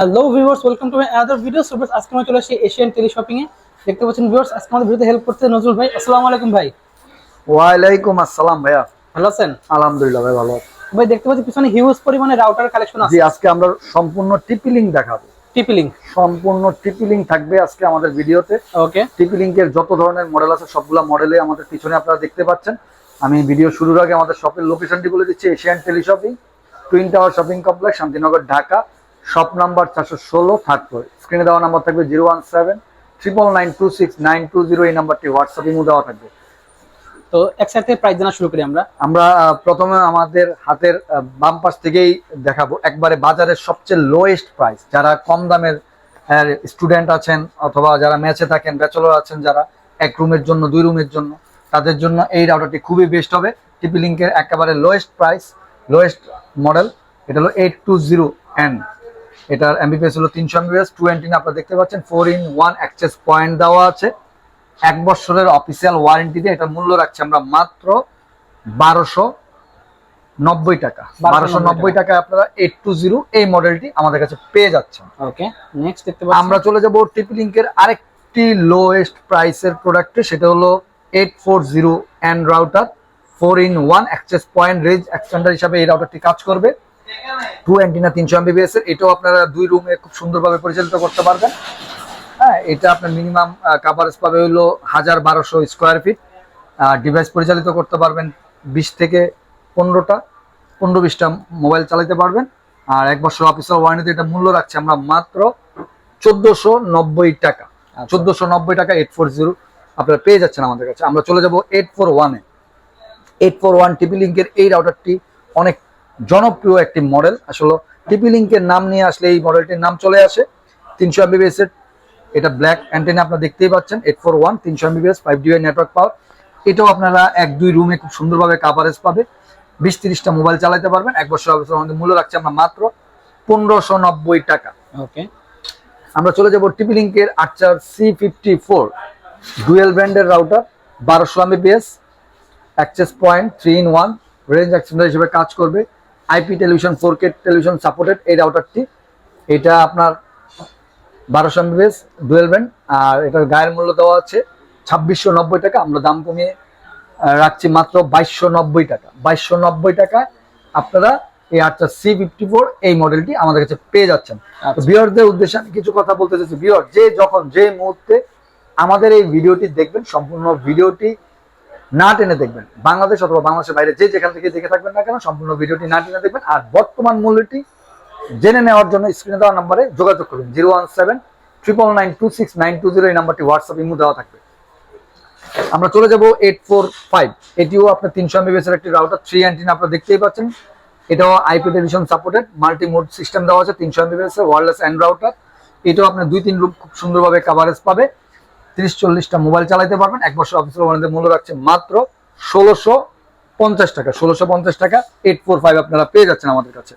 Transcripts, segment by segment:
Hello viewers welcome to my other video so friends, আজকে আমরা চলে আসি এশিয়ান টেলি শপিং এ দেখতে পাচ্ছেন ভিউয়ার্স আজকে আমাদের ভিডিওতে হেল্প করতে নজরুল ভাই। আসসালামু আলাইকুম ভাই। ওয়ালাইকুম আসসালাম ভাইয়া। ভালো আছেন? আলহামদুলিল্লাহ ভাই ভালো। ভাই দেখতে পাচ্ছি পিছনে হিউজ পরিমাণে রাউটার কালেকশন আছে। জি আজকে আমরা সম্পূর্ণ টিপি লিঙ্ক দেখাবো। টিপি লিংক সম্পূর্ণ টিপি লিঙ্ক থাকবে আজকে আমাদের ভিডিওতে ওকে টিপি লিঙ্কের যত ধরনের মডেল আছে সবগুলা মডেলে আমাদের পিছনে আপনারা দেখতে পাচ্ছেন। আমি ভিডিও শুরুর আগে আমাদের শপের লোকেশনটি বলে দিচ্ছি Asian tele shopping twin tower shopping complex Shantinagar Dhaka shop number চারশো ষোলো থার্ড ফ্লোর স্ক্রিনে দেওয়া নাম্বার থাকবে zero one seven triple nine two six nine two zero এই নাম্বারটি হোয়াটসঅ্যাপে দেওয়া থাকবে। তো একসাথে প্রাইস জানা শুরু করি আমরা। আমরা প্রথমে আমাদের হাতের বাম পাশ থেকেই দেখাবো। একবারে বাজারের সবচেয়ে লোয়েস্ট প্রাইস যারা কম দামের স্টুডেন্ট আছেন অথবা যারা ম্যাচে থাকেন ব্যাচেলর আছেন যারা এক রুমের জন্য দুই রুমের জন্য তাদের জন্য এই রাউটারটি খুবই বেস্ট হবে। টিপি লিঙ্কের একেবারে লোয়েস্ট প্রাইস লোয়েস্ট মডেল এটা হলো এইট টু জিরো এন এটার এমবিপিএস হলো তিনশো এমবিপিএস টু এন্টিন আপনারা দেখতে পাচ্ছেন four in one access point দেওয়া আছে। এক বছরের অফিসিয়াল ওয়ারেন্টি দিয়ে এটা মূল্য রাখছি আমরা মাত্র বারোশো নব্বই টাকা। বারোশো নব্বই টাকায় আপনারা এইট টু জিরো এই মডেলটি আমাদের কাছে পেয়ে যাচ্ছেন। ওকে নেক্সট দেখতে আমরা চলে যাব টিপি লিঙ্কের আরেকটি লোয়েস্ট প্রাইসের প্রোডাক্টে সেটা হলো eight four zero and router four in one access point range extender হিসাবে এই রাউটারটি কাজ করবে। টু অ্যান্টিনা তিনশো এমবিবিএস এর। এটাও আপনারা দুই রুমে খুব সুন্দরভাবে পরিচালিত করতে পারবেন। হ্যাঁ এটা আপনার মিনিমাম কাভারেজ পাবে হলো হাজার বারোশো স্কোয়ার ফিট ডিভাইস পরিচালিত করতে পারবেন বিশ থেকে পনেরোটা পনেরো বিশটা মোবাইল চালাতে পারবেন। আর এক বছর অফিসিয়াল ওয়ারেন্টিতে এটা মূল্য রাখছে আমরা মাত্র চোদ্দোশো নব্বই টাকা। আচ্ছা। চোদ্দোশো নব্বই টাকা এইট ফোর জিরো আপনারা পেয়ে যাচ্ছেন আমাদের কাছে। আমরা চলে যাব এইট ফোর ওয়ানে এইট ফোর ওয়ান টিপি লিঙ্কের এই রাউটারটি অনেক জনপ্রিয় একটি মডেল। আসলে টিপি লিঙ্কের নাম নিয়ে আসলে এই মডেলটির নাম চলে আসে। তিনশো এমবিবিএস এর এটা ব্ল্যাক অ্যান্টেনা আপনারা দেখতেই পাচ্ছেন এইট ফোর ওয়ান তিনশো Mbps five DI network power এটাও আপনারা এক দুই রুমে খুব সুন্দরভাবে কাভারেজ পাবে। বিশ তিরিশটা মোবাইল চালাতে পারবেন। এক বছর অবসর আমাদের মূল্য রাখছে আমরা মাত্র পনেরোশো নব্বই টাকা। ওকে আমরা চলে যাব টিপি লিঙ্কের Archer C fifty four dual ব্র্যান্ডের রাউটার বারোশো Mbps access point three in one range extender হিসেবে কাজ করবে। IP television four K television supported এই রাউটারটি এটা আপনার বারোশো এমবিপিএস ডুয়েল ব্র্যান্ড আর এটার গায়ের মূল্য দেওয়া আছে ছাব্বিশশো নব্বই টাকা। আমরা দাম কমিয়ে রাখছি মাত্র বাইশশো নব্বই টাকা। বাইশশো নব্বই টাকায় আপনারা এই আটটা সি ফিফটি ফোর এই মডেলটি আমাদের কাছে পেয়ে যাচ্ছেন। আচ্ছা। বিয়রদের উদ্দেশ্যে আমি কিছু কথা বলতে চাইছি। বিয়র যে যখন যে মুহূর্তে আমাদের এই ভিডিওটি দেখবেন সম্পূর্ণ ভিডিওটি না টেনে দেখবেন। বাংলাদেশ অথবা বাংলাদেশের বাইরে যে যেখান থেকে দেখে থাকবেন না কেন, সম্পূর্ণ ভিডিওটি না টেনে দেখবেন। আর বর্তমান মূল্যটি জেনে নেওয়ার জন্য স্ক্রিনে দেওয়া নাম্বারে যোগাযোগ করবেন zero one seven, triple nine, two six, nine two zero এই নাম্বারটি হোয়াটসঅ্যাপ ইমু দেওয়া থাকবে। আমরা চলে যাব এইট ফোর ফাইভ। এটিও আপনার তিনশো এমবিবিএস এর একটি রাউটার থ্রি অ্যান্টিন আপনারা দেখতেই পাচ্ছেন। এটাও IP television supported multi mode system দেওয়া আছে, তিনশো এমবিবিএস এর ওয়ারলেস অ্যান্ড রাউটার এটাও আপনার দুই তিন রুম খুব সুন্দরভাবে কাভারেজ পাবে। তিরিশ চল্লিশটা মোবাইল চালাতে পারবেন। এক বছর অফিসের ওয়ারেন্টি মূল্য রাখছে মাত্র ষোলোশো পঞ্চাশ টাকা। ষোলোশো পঞ্চাশ টাকা এইট ফোর ফাইভ আপনারা পেয়ে যাচ্ছেন আমাদের কাছে।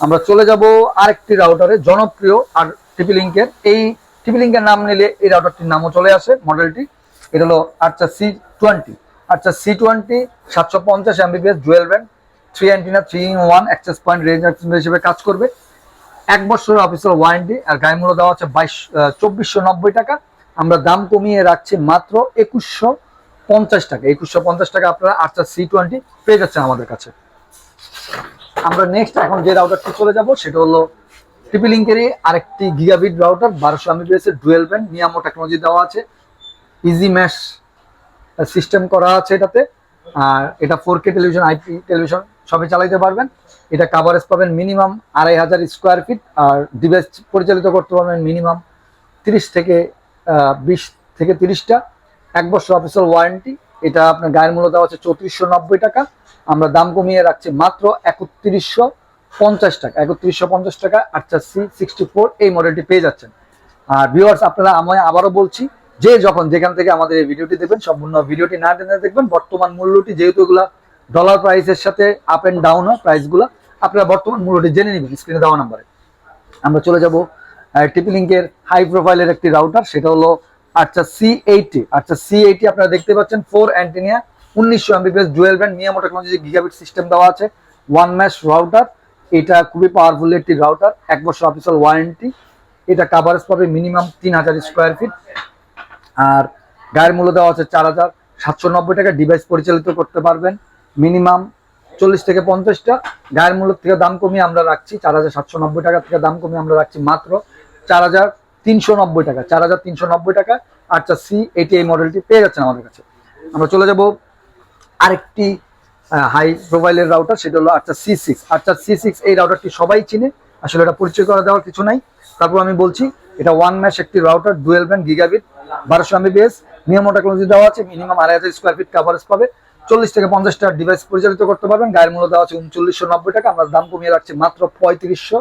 আমরা চলে যাব আরেকটি রাউটারে জনপ্রিয় আর টিপি লিঙ্কের এই টিপি লিঙ্কের নাম নিলে এই রাউটারটির নামও চলে আসে মডেলটি এটা হলো আচ্ছা সি টোয়েন্টি আচ্ছা সি টোয়েন্টি সাতশো পঞ্চাশ Mbps dual band three antenna three in one access point range হিসেবে কাজ করবে। এক বছরের অফিসিয়াল ওয়ারেন্টি আর গায়ে মূল্য দেওয়া হচ্ছে বাইশ চব্বিশশো নব্বই টাকা। আমরা দাম কমিয়ে রাখছি মাত্র একুশশো পঞ্চাশ টাকা। একুশশো পঞ্চাশ টাকা আপনারা আটটা সি টোয়েন্টি পেয়ে যাচ্ছেন আমাদের কাছে। আমরা নেক্সট এখন যে রাউটারটি চলে যাব, সেটা হলো টিপিলিঙ্কেরই আরেকটি গিগাবিট রাউটার বারোশো আমি এর ডুয়েল ব্যান্ড নিয়ামো টেকনোলজি দেওয়া আছে। ইজি ম্যাশ সিস্টেম করা আছে এটাতে। আর এটা four K television IP television সবই চালাইতে পারবেন। এটা কাভারেজ পাবেন মিনিমাম আড়াই হাজার স্কোয়ার ফিট আর ডিভাইস পরিচালিত করতে পারবেন মিনিমাম তিরিশ থেকে বিশ থেকে তিরিশটা। এক বছর অফিসিয়াল ওয়ারেন্টি এটা আপনার গায়ের মূল্য দেওয়া হচ্ছে চৌত্রিশশো নব্বই টাকা। আমরা দাম কমিয়ে রাখছি মাত্র একত্রিশশো পঞ্চাশ টাকা। একত্রিশশো পঞ্চাশ টাকা আচ্ছা সি সিক্সটি ফোর এই মডেলটি পেয়ে যাচ্ছেন। আর ভিউয়ার্স আপনারা আমি আবারও বলছি, যে যখন যেখান থেকে আমাদের এই ভিডিওটি দেখবেন, সম্পূর্ণ ভিডিওটি না টেনে দেখবেন, বর্তমান মূল্যটি যেহেতু এগুলা ডলার প্রাইসের সাথে আপ এন্ড ডাউন হয় প্রাইসগুলো আপনারা বর্তমান মূল্যটি জেনে নেবেন স্ক্রিনে দেওয়া নাম্বারে আমরা চলে যাব টিপি লিঙ্কের হাই প্রোফাইলের একটি রাউটার সেটা হলো আচ্ছা সি এইটি আচ্ছা সি এইটি আপনারা দেখতে পাচ্ছেন ফোর অ্যান্টিনিয়া উনিশশো এমবিপিএস ডুয়েল ব্যান্ড নিয়ামো টেকনোলজি গিগাবিট সিস্টেম দেওয়া আছে ওয়ান ম্যাশ রাউটার এটা খুবই পাওয়ারফুল একটি রাউটার এক বছর অফিসিয়াল ওয়ারেন্টি এটা কাভারেজ পাবে মিনিমাম তিন হাজার স্কোয়ার ফিট আর গায়ের মূল্য দেওয়া আছে চার হাজার সাতশো নব্বই টাকা। ডিভাইস পরিচালিত করতে পারবেন মিনিমাম চল্লিশ থেকে পঞ্চাশটা। গায়ের মূল্য থেকে দাম কমিয়ে আমরা রাখছি, চার হাজার সাতশো নব্বই টাকা থেকে দাম কমিয়ে আমরা রাখছি মাত্র চার হাজার তিনশো নব্বই টাকা, চার হাজার তিনশো নব্বই টাকা। আচ্ছা সি এটি এই মডেলটি পেয়ে যাচ্ছেন আমাদের কাছে। আমরা চলে যাব আরেকটি হাই প্রোফাইলের রাউটার সেটা হলো আচ্ছা সি সিক্স আচ্ছা সি সিক্স এই রাউটারটি সবাই চিনে। আসলে এটা পরিচয় করা দেওয়ার কিছু নাই। তারপর আমি বলছি, এটা ওয়ান ম্যাশ একটি রাউটার ডুয়েল ব্যান্ড গিগাবিট বারোশো এমবিবিএস নিয়ম টেকনোলজি দেওয়া আছে মিনিমাম আড়াই হাজার স্কোয়ার ফিট কাভারেজ পাবে। চল্লিশ থেকে পঞ্চাশটা ডিভাইস পরিচালিত করতে পারবেন। গায়ের মূল্য দেওয়া আছে উনচল্লিশশো নব্বই টাকা। আমরা দাম কমিয়ে রাখছি মাত্র পঁয়ত্রিশশো।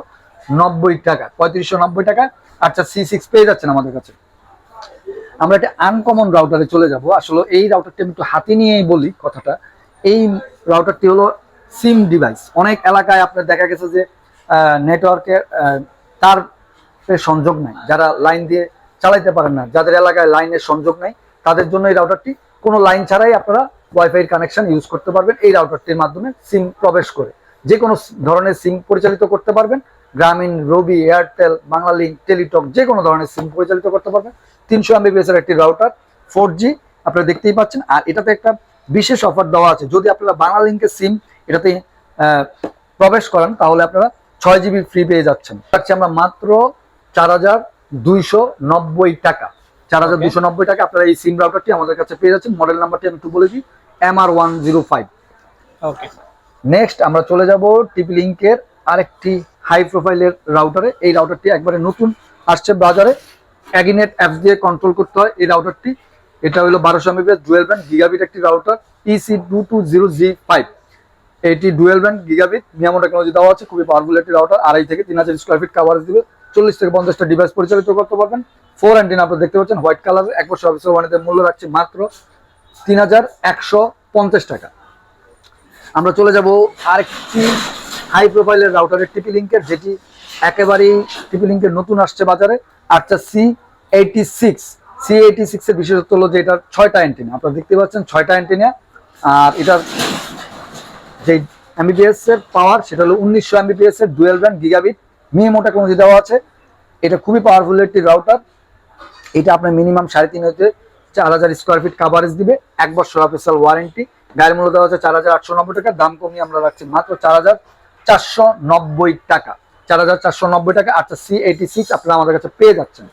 নব্বই টাকা, পঁয়ত্রিশশো নব্বই টাকা। আচ্ছা সি সিক্স পেয়ে যাচ্ছেন আমাদের কাছে। আমরা একটা আনকমন রাউটারে চলে যাব। আসলে এই রাউটারটি আমি একটু হাতে নিয়েই বলি কথাটা। এই রাউটারটি হলো সিম ডিভাইস অনেক এলাকায় আপনার দেখা গেছে যে নেটওয়ার্কে তার সংযোগ নাই। যারা লাইন দিয়ে চালাইতে পারেন না, যাদের এলাকায় লাইনের সংযোগ নাই, তাদের জন্য এই রাউটারটি কোনো লাইন ছাড়াই আপনারা ওয়াইফাই কানেকশন ইউজ করতে পারবেন। এই রাউটারটির মাধ্যমে সিম প্রবেশ করে। যে কোনো ধরনের সিম পরিচালিত করতে পারবেন। গ্রামীণ রবি এয়ারটেল বাংলালিঙ্ক টেলিটক যে কোনো ধরনের সিম পরিচালিত করতে পারবেন। তিনশো এমবিপিএস এর একটি রাউটার ফোর জি আপনারা দেখতেই পাচ্ছেন। আর এটাতে একটা বিশেষ অফার দেওয়া আছে। যদি আপনারা বাংলালিঙ্কের সিম এটাতে প্রবেশ করেন তাহলে আপনারা ছয় জিবি ফ্রি পেয়ে যাচ্ছেন। পাচ্ছি আমরা মাত্র চার হাজার দুইশো নব্বই টাকা। চার হাজার দুশো নব্বই টাকা আপনারা এই সিম রাউটারটি আমাদের কাছে পেয়ে যাচ্ছেন। মডেল নাম্বারটি আমি একটু বলে দিই M R one zero five okay next আমরা চলে যাব টিপি লিঙ্কের আরেকটি হাই প্রোফাইলের রাউটারে, এই রাউটারটি একবারে নতুন আসছে বাজারে। অ্যাগিনেট অ্যাপস দিয়ে কন্ট্রোল করতে হয় এই রাউটারটি। এটা হলো বারোশো এমবিপিএস ডুয়েল ব্যান্ড গিগাবিট একটি router EC two two zero G five এটি ডুয়েল ব্যান্ড গিগাবিট নিয়ামো টেকনোলজি দেওয়া আছে, খুবই পাওয়ারফুল একটি রাউটার, আড়াই থেকে তিন হাজার স্কোয়ার ফিট কাভারেজ দিবে। চল্লিশ থেকে পঞ্চাশটা ডিভাইস পরিচালিত করতে পারবেন। ফোর অ্যান্টিন আপনারা দেখতে পাচ্ছেন হোয়াইট কালার এক বছর অফিসের ওয়ানিতে মূল্য রাখছি মাত্র তিন হাজার একশো পঞ্চাশ টাকা। আমরা চলে যাব আরেকটি হাই প্রোফাইলের রাউটারের টিপি লিঙ্কের, যেটি একেবারেই টিপি লিঙ্কের নতুন আসছে বাজারে আচ্ছা C eighty six C eighty six এর বিশেষত্ব হলো যে এটার ছয়টা অ্যান্টিনা আপনারা দেখতে পাচ্ছেন ছয়টা অ্যান্টিনা আর এটার যে এমবিপিএস এর পাওয়ার সেটা হলো উনিশশো এমবিপিএস এর dual band gigabit MIMO technology দেওয়া আছে। এটা খুবই পাওয়ারফুল একটি রাউটার এটা আপনার মিনিমাম সাড়ে তিন হতে চার হাজার স্কোয়ার ফিট কাভারেজ দিবে। এক বছর অফিসিয়াল ওয়ারেন্টি গায়ের মূল্য দেওয়া হচ্ছে চার হাজার আটশো নব্বই টাকা। দাম কমিয়ে আমরা রাখছি মাত্র চার হাজার চারশো নব্বই টাকা। চার হাজার চারশো নব্বই টাকা আচ্ছা সি এইটি সিক্স আপনারা আমাদের কাছে পেয়ে যাচ্ছেন।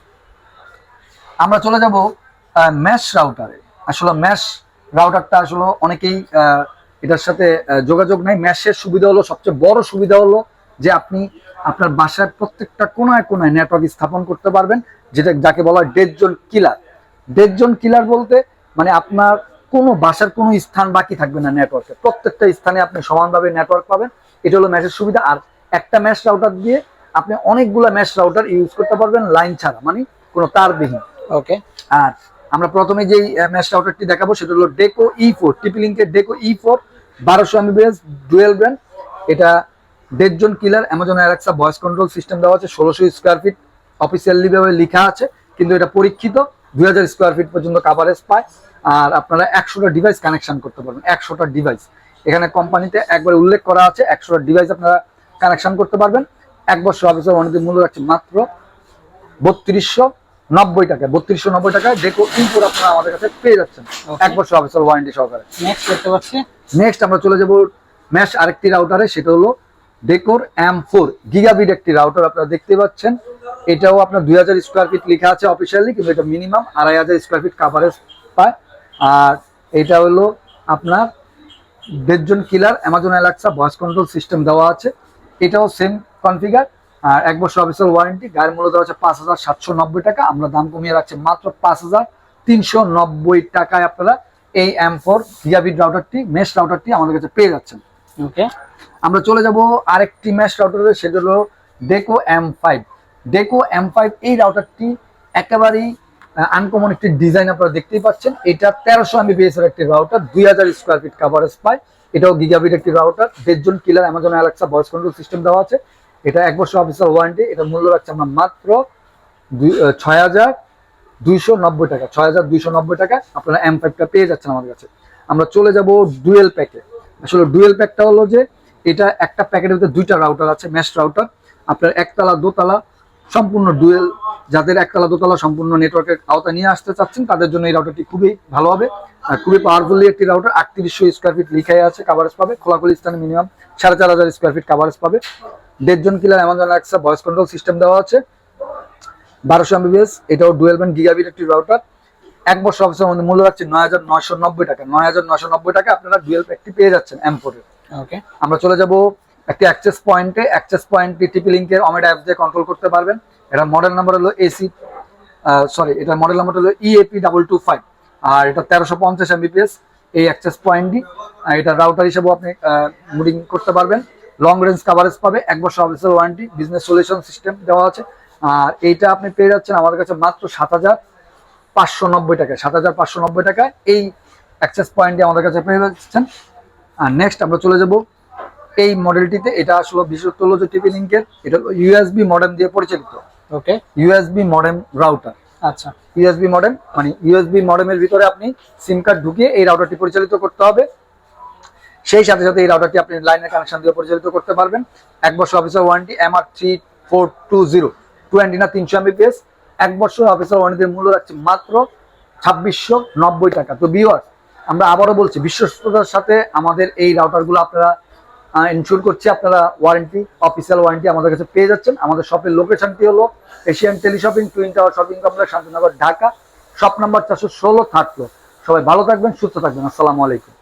আমরা চলে যাব ম্যাশ রাউটারে আসলে ম্যাশ রাউটারটা আসলে অনেকেই এটার সাথে যোগাযোগ নাই। ম্যাশের সুবিধা হলো, সবচেয়ে বড় সুবিধা হলো যে আপনি আপনার বাসার প্রত্যেকটা কোনায় কোনায় নেটওয়ার্ক স্থাপন করতে পারবেন, যেটা যাকে বলা হয় জোন কিলার জোন কিলার বলতে মানে আপনার কোনো বাসার কোনো স্থান বাকি থাকবে না নেটওয়ার্কে প্রত্যেকটা স্থানে আপনি সমানভাবে নেটওয়ার্ক পাবেন। এটা হলো ম্যাশের সুবিধা। আর একটা ম্যাশ রাউটার দিয়ে আপনি অনেকগুলো ম্যাশ রাউটার ইউজ করতে পারবেন লাইন ছাড়া মানে কোনো তারবিহীন। ওকে আর আমরা প্রথমে যেই ম্যাশ রাউটারটি দেখাবো সেটা হলো ডেকো ই ফোর টিপি লিঙ্কের ডেকো ই ফোর বারোশো এমবিবিএস ডুয়েল ব্র্যান্ড এটা দেড় জন কিলার Amazon Alexa voice control system দেওয়া আছে ষোলোশো স্কোয়ার ফিট অফিসিয়ালি ভাবে লেখা আছে কিন্তু এটা পরীক্ষিত দুই হাজার স্কোয়ার ফিট পর্যন্ত কাভারেজ পায়। আর আপনারা একশোটা ডিভাইস কানেকশন করতে পারবেন একশোটা ডিভাইস এখানে কোম্পানিতে একবার উল্লেখ করা আছে একশোটা ডিভাইস আপনারা কানেকশন করতে পারবেন। এক বছর অফিসের অনেক মূল্য রাখছে মাত্র বত্রিশশো নব্বই টাকা বত্রিশশো নব্বই টাকায় ডেকো ইনপুট আপনারা আমাদের কাছে পেয়ে যাচ্ছেন। এক বছর অফিসিয়াল ওয়ারেন্টি সহকারে। নেক্সট দেখতে পাচ্ছি। নেক্সট আমরা চলে যাব ম্যাশ আরেকটি রাউটারে সেটা হলো ডেকোর এম ফোর গিগাবিট একটি রাউটার আপনারা দেখতে পাচ্ছেন। এটাও আপনার দুই হাজার স্কোয়ার ফিট লেখা আছে অফিসিয়ালি কিন্তু এটা মিনিমাম আড়াই হাজার স্কোয়ার ফিট কাভারেজ পায়। আর এটা হলো আপনার দেড়জন কিলার Amazon Alexa voice control system দেওয়া আছে। এটাও সেম কনফিগার আর এক বছর অফিসিয়াল ওয়ারেন্টি গায়ের মূল্য দেওয়া আছে পাঁচ হাজার সাতশো নব্বই টাকা। আমরা দাম কমিয়ে রাখছি মাত্র পাঁচ হাজার তিনশো নব্বই টাকায় আপনারা এই এম ফোর গিগাবিট রাউটারটি মেশ রাউটারটি আমাদের কাছে পেয়ে যাচ্ছেন। ওকে আমরা চলে যাব আরেকটি ম্যাশ রাউটারে সেটা হলো Deco M five Deco M five এই রাউটারটি একেবারেই আনকমন একটি ডিজাইন আপনারা দেখতেই পাচ্ছেন। এটা তেরোশো এমবিপিএস এর একটি রাউটার দুই হাজার স্কোয়ার ফিট কাভারেজ পায়। এটাও গিগাবিট একটি রাউটার দেড়জন কিলার Amazon Alexa voice control system দেওয়া আছে। এটা এক বছর অফিসিয়াল ওয়ারেন্টি এটা মূল্য রাখছে আমরা মাত্র দুই- ছয় হাজার দুইশো নব্বই টাকা, ছয় হাজার দুইশো নব্বই টাকা। আপনারা এম ফাইভটা পেয়ে যাচ্ছেন আমাদের কাছে। আমরা চলে যাব ডুয়েল প্যাকে আসলে ডুয়েল প্যাকটা হলো যে, এটা একটা প্যাকেটের ভিতরে দুইটা রাউটার আছে ম্যাশ রাউটার আপনার একতলা, দোতলা সম্পূর্ণ ডুয়েল যাদের একতলা দোতলা সম্পূর্ণ নেটওয়ার্কের আওতা নিয়ে আসতে চাচ্ছেন তাদের জন্য এই রাউটারটি খুবই ভালো হবে। আর খুবই পাওয়ারফুলি একটি রাউটার আটত্রিশশো স্কোয়ার ফিট লিখাই আছে কাভারেজ পাবে খোলাখুলি স্থানে মিনিমাম সাড়ে চার হাজার স্কোয়ার ফিট কাভারেজ পাবে। দেড়জন কিলার Amazon Alexa voice control system দেওয়া আছে। বারোশো এমবিবিএস এটাও ডুয়েল ব্যান্ড গিগাবিট একটি রাউটার এক বছর অফিসের মধ্যে মূল্য রাখছে নয় হাজার নয়শো নব্বই টাকা। নয় হাজার নয়শো নব্বই টাকা আপনারা ডুয়েল প্যাকটি পেয়ে যাচ্ছেন এম ওকে আমরা চলে যাব একটি অ্যাক্সেস পয়েন্টে অ্যাক্সেস পয়েন্ট টিপি লিঙ্কের অমেড অ্যাপ দিয়ে কন্ট্রোল করতে পারবেন। এটা মডেল নাম্বার হলো এসি সরি এটা মডেল নাম্বার হলো ইএপি ডাবল টু ফাইভ আর এটা তেরোশো পঞ্চাশ এমবিপিএস এই অ্যাক্সেস পয়েন্টটি এটা রাউটার হিসেবেও আপনি মুডিং করতে পারবেন। লং রেঞ্জ কাভারেজ পাবে, এক বছর অফিসের ওয়ারেন্টি বিজনেস সলিউশন সিস্টেম দেওয়া আছে। আর এইটা আপনি পেয়ে যাচ্ছেন আমাদের কাছে মাত্র সাত হাজার পাঁচশো নব্বই টাকায়, সাত হাজার পাঁচশো নব্বই টাকায় এই অ্যাক্সেস পয়েন্টটি আমাদের কাছে পেয়ে যাচ্ছেন। আর নেক্সট আমরা চলে যাব এই মডেলটিতে এটা আসলে বিশেষত্ব হলো যে টিপি লিঙ্কের এটা ইউএসবি মডেম দিয়ে পরিচালিত। ওকে ইউএসবি মডেম রাউটার আচ্ছা। ইউএসবি মডেম মানে ইউএসবি মডেমের ভিতরে আপনি সিম কার্ড ঢুকিয়ে এই রাউটারটি পরিচালিত করতে হবে। সেই সাথে সাথে এই রাউটারটি আপনি লাইনের কানেকশন দিয়ে পরিচালিত করতে পারবেন। এক বছর officer warranty M R three four two zero two না তিনশো এমবিপিএস এক বছর অফিসার ওয়ারেন্টির মূল্য রাখছে মাত্র ছাব্বিশশো নব্বই টাকা। তো বিওয়ার আমরা আবারও বলছি বিশ্বস্ততার সাথে আমাদের এই রাউটারগুলো আপনারা ইনশিওর করছি আপনারা ওয়ারেন্টি অফিসিয়াল ওয়ারেন্টি আমাদের কাছে পেয়ে যাচ্ছেন। আমাদের শপের লোকেশনটি হলো Asian teleshopping twin tower shopping complex Shantinagar, Dhaka. Shop number চারশো ষোলো থার্ড ফ্লোর সবাই ভালো থাকবেন, সুস্থ থাকবেন। আসসালামু আলাইকুম।